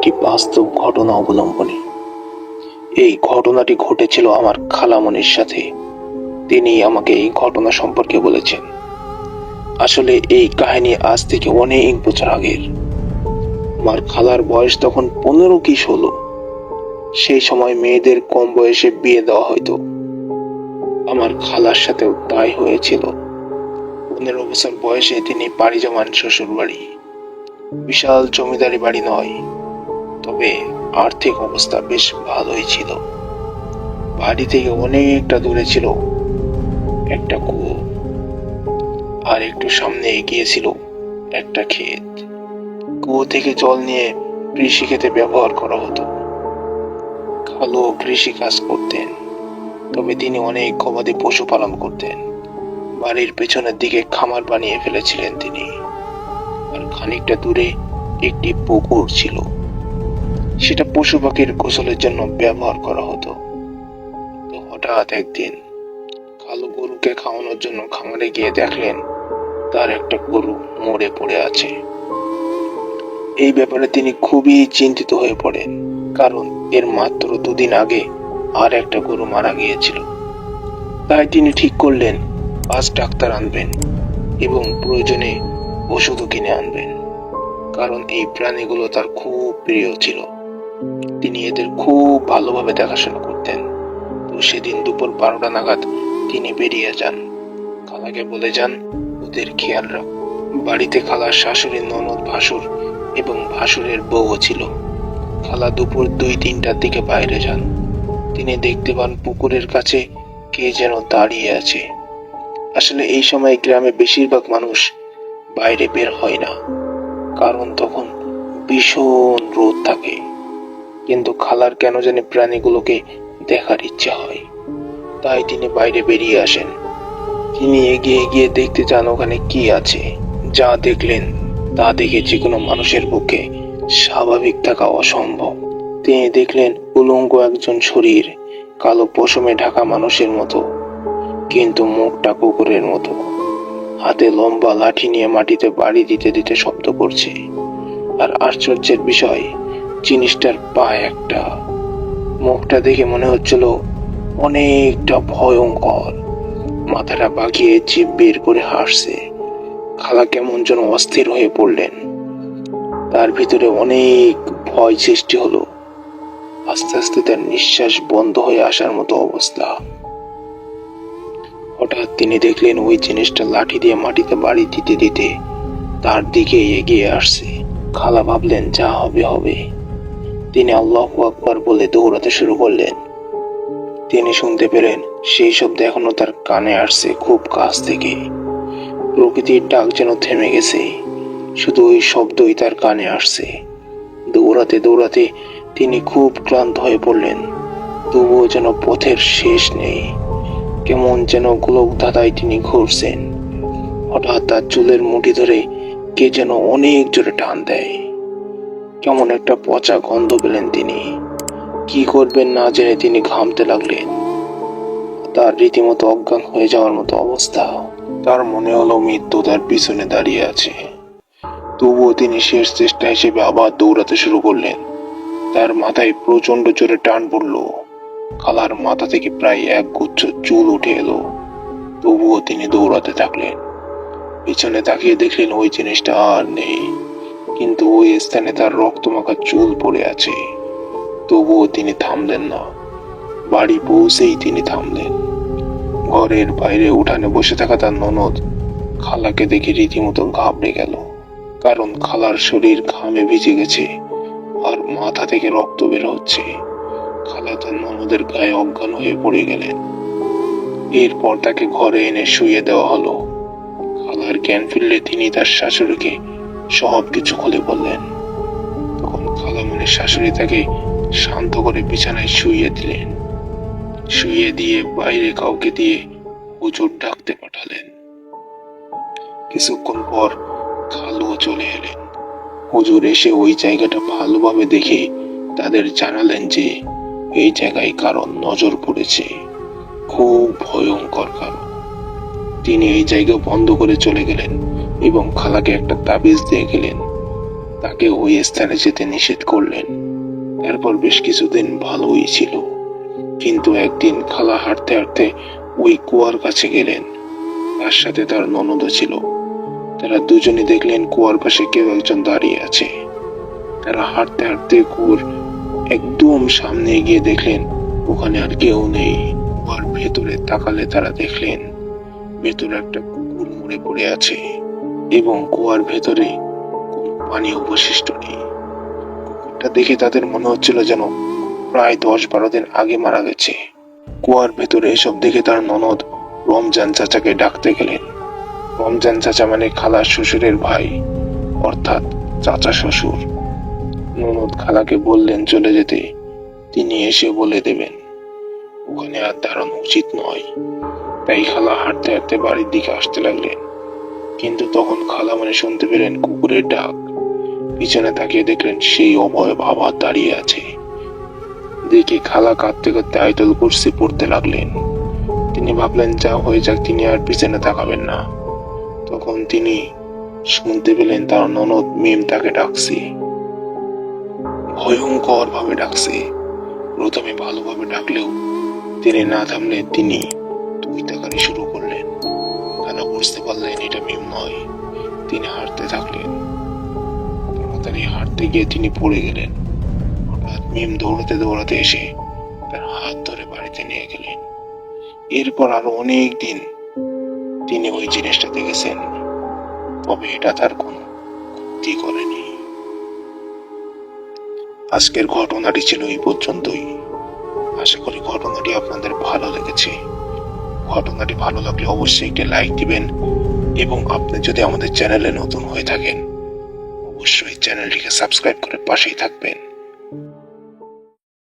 একটি বাস্তব ঘটনা অবলম্বনে? এই ঘটনাটি ঘটেছিল আমার খালামনির সাথে। তিনি আমাকে এই ঘটনা সম্পর্কে বলেছেন। আসলে এই কাহিনী আজ থেকে অনেক বছর আগের। আমার খালার বয়স তখন পনেরো কি ষোলো। সেই সময় মেয়েদের কম বয়সে বিয়ে দেওয়া হয়তো আমার খালার সাথেও তাই হয়েছিল। পনেরো বছর বয়সে তিনি পাড়ি জমান শ্বশুর বাড়ি বিশাল জমিদারি বাড়ি নয় তবে আর্থিক অবস্থা বেশ ভালোই ছিল। বাড়ি থেকে অনেকটা দূরে ছিল একটা কুয়ো। আর একটু সামনে এগিয়ে ছিল একটা ক্ষেত। কুয়ো থেকে জল নিয়ে কৃষি ক্ষেতে ব্যবহার করা হতো। খালো কৃষি কাজ করতেন, তবে তিনি অনেক গবাদি পশু পালন করতেন। বাড়ির পেছনের দিকে খামার বানিয়ে ফেলেছিলেন তিনি। আর খানিকটা দূরে একটি পুকুর ছিল। সেটা পশু পাখির গোসলের জন্য ব্যবহার করা হতো। তো হঠাৎ একদিন কালো গরুকে খাওয়ানোর জন্য খামারে গিয়ে দেখলেন, তার একটা গরু মরে পড়ে আছে। এই ব্যাপারে তিনি খুবই চিন্তিত হয়ে পড়েন, কারণ এর মাত্র দুদিন আগে আর একটা গরু মারা গিয়েছিল। তাই তিনি ঠিক করলেন, আজ ডাক্তার আনবেন এবং প্রয়োজনে ওষুধও কিনে আনবেন, কারণ এই প্রাণীগুলো তার খুব প্রিয় ছিল। তিনি এদের খুব ভালোভাবে দেখাশোনা করতেন। তো সেদিন দুপুর বারোটা নাগাদ তিনি বেরিয়ে যান। খালাকে বলে যান, ওদের খেয়াল রাখ। বাড়িতে খালার শাশুড়ির ননদ ভাসুর এবং ভাসুরের বউও ছিল। খালা দুপুর দুই, তিনটার দিকে বাইরে যান। তিনি দেখতে পান পুকুরের কাছে কে যেন দাঁড়িয়ে আছে। আসলে এই সময় গ্রামে বেশিরভাগ মানুষ বাইরে বের হয় না। কারণ তখন ভীষণ রোদ থাকে। কিন্তু খালার কেন জানি প্রাণীগুলোকে দেখার ইচ্ছা হয়। তাই তিনি বাইরে বেরিয়ে আসেন। তিনি এগিয়ে গিয়ে দেখতে চান ওখানে কি আছে। যা দেখলেন, তা দেখে যে কোনো মানুষের পক্ষে স্বাভাবিক থাকা অসম্ভব। তিনি দেখলেন উলঙ্গ একজন শরীর, কালো পশমে ঢাকা মানুষের মতো, কিন্তু মুখটা কুকুরের মতো। হাতে লম্বা লাঠি নিয়ে মাটিতে বাড়ি দিতে দিতে শব্দ করছে। আর আশ্চর্যের বিষয় জিনিসটার পায়ে একটা মুখটা দেখে মনে হচ্ছিল অনেকটা ভয়ঙ্কর। মাথাটা বাঁকিয়ে জিভ বের করে হাসছে। খালা কেমন যেন অস্থির হয়ে পড়লেন। তার ভিতরে অনেক ভয় সৃষ্টি হলো। আস্তে আস্তে তার নিঃশ্বাস বন্ধ হয়ে আসার মতো অবস্থা। হঠাৎ তিনি দেখলেন ওই জিনিসটা লাঠি দিয়ে মাটিতে বাড়ি দিতে দিতে তার দিকে এগিয়ে আসছে। খালা ভাবলেন, যা হবে হবে। তিনি আল্লাহ আকবার বলে দৌড়াতে শুরু করলেন। তিনি শুনতে পেলেন, সেই শব্দ এখনও তার কানে আসছে খুব কাছ থেকে। প্রকৃতির ডাক যেন থেমে গেছে, শুধু ওই শব্দই তার কানে আসছে। দৌড়াতে দৌড়াতে তিনি খুব ক্লান্ত হয়ে পড়লেন। তবুও যেন পথের শেষ নেই, কেমন যেন গোলক ধাঁধায় তিনি ঘুরছেন। হঠাৎ তার চুলের মুঠি ধরে কে যেন অনেক জোরে টান দেয়। কেমন একটা পচা গন্ধ পেলেন তিনি। কি করবেন না জেনে তিনি ঘামতে লাগলেন। তার রীতিমতো অজ্ঞান হয়ে যাওয়ার মতো অবস্থা। তার মনে হলো মৃত্যু তার পিছনে দাঁড়িয়ে আছে। তবুও তিনি শেষ চেষ্টা হিসেবে আবার দৌড়াতে শুরু করলেন। তার মাথায় প্রচণ্ড জোরে টান পড়ল। খালার মাথা থেকে প্রায় এক গুচ্ছ চুল উঠে এলো। তবুও তিনি দৌড়াতে থাকলেন। পিছনে তাকিয়ে দেখলেন ওই জিনিসটা আর নেই। কিন্তু ওই স্থানে তার রক্তমাখা চুল পড়ে আছে। তবুও তিনি থামলেন না। বাড়ি পৌঁছেই তিনি থামলেন। ঘরের বাইরে উঠানে বসে থাকা তার ননদ খালাকে দেখে রীতিমতো ঘাবড়ে গেল। কারণ খালার শরীর ঘামে ভিজে গেছে আর মাথা থেকে রক্ত বের হচ্ছে। খালা তার ননদের গায়ে অজ্ঞান হয়ে পড়ে গেলেন। এরপর তাকে ঘরে এনে শুয়ে দেওয়া হলো। খালার জ্ঞান ফিরলে তিনি তার শাশুড়িকে সব কিছু খুলে বললেন। তখন খালা মানে শাশুড়ি তাকে শান্ত করে বিছানায় শুইয়ে দিলেন। শুয়ে দিয়ে বাইরে কাউকে দিয়ে হুজুর ডাকতে পাঠালেন। কিছুক্ষণ পর খালুও চলে এলেন। হুজুর এসে ওই জায়গাটা ভালোভাবে দেখে তাদের জানালেন যে এই জায়গায় কারণ নজর পড়েছে। খুব ভয়ঙ্কর কারণ। তিনি এই জায়গা বন্ধ করে চলে গেলেন। এবং খালাকে একটা তাবিজ দিয়ে গেলেন। তাকে ওই স্থানে যেতে নিষেধ করলেন। এরপর বেশ কিছুদিন ভালোই ছিল। কিন্তু একদিন খালা হাঁটতে হাঁটতে ওই কুয়ার কাছে গেলেন। তার সাথে তার ননদও ছিল। তারা দুজনে দেখলেন কুয়ার পাশে কেউ একজন দাঁড়িয়ে আছে। তারা হাঁটতে হাঁটতে কুয়োর একদম সামনে গিয়ে দেখলেন ওখানে আর কেউ নেই। কুয়ার ভেতরে তাকালে তারা দেখলেন ভেতরে একটা কুকুর মরে পড়ে আছে। এবং কুয়ার ভেতরে কোনো পানি অবশিষ্ট নেই। কুকুরটা দেখে তাদের মনে হচ্ছিল যেন প্রায় দশ বারো দিন আগে মারা গেছে। কুয়ার ভেতরে এসব দেখে তার ননদ রমজান চাচাকে ডাকতে গেলেন। রমজান চাচা মানে খালা শ্বশুরের ভাই, অর্থাৎ চাচা শ্বশুর। ননদ খালাকে বললেন চলে যেতে, তিনি এসে বলে দেবেন, ওখানে আর দাঁড়ানো উচিত নয়। তাই খালা হাঁটতে হাঁটতে বাড়ির দিকে আসতে লাগলেন। কিন্তু তখন খালা মানে শুনতে পেলেন কুকুরের ডাক। পিছনে তাকিয়ে দেখলেন সেই অভয় বাবা দাঁড়িয়ে আছে। দেখে খালা কাঁদতে কাঁদতে আইতল কুর্সি পড়তে লাগলেন। তিনি ভাবলেন, যা হয়ে যাক, তিনি আর পিছনে তাকাবেন না। তখন তিনি শুনতে পেলেন তার ননদ মিম তাকে ডাকছে। ভয়ঙ্কর ভাবে ডাকছে। প্রথমে ভালোভাবে ডাকলেও তিনি না থামলে তিনি তুই তাকানি শুরু বুঝতে পারলেন এটা মিম নয়। তিনি হাঁটতে থাকলেন। তাড়াতাড়ি হাঁটতে গিয়ে তিনি পড়ে গেলেন। হঠাৎ মিম দৌড়াতে দৌড়াতে এসে তার হাত ধরে বাড়িতে নিয়ে গেলেন। এরপর আরও অনেক দিন তিনি ওই জিনিসটা দেখেছেন তবে এটা তার কোনো ক্ষতি করেনি। আজকের ঘটনাটি ছিল এই পর্যন্তই। আশা করি ঘটনাটি আপনাদের ভালো লেগেছে। ঘটনাটি ভালো লাগলে অবশ্যই একটি লাইক দিবেন এবং আপনি যদি আমাদের চ্যানেলে নতুন হয়ে থাকেন, অবশ্যই চ্যানেলটিকে সাবস্ক্রাইব করে পাশেই থাকবেন।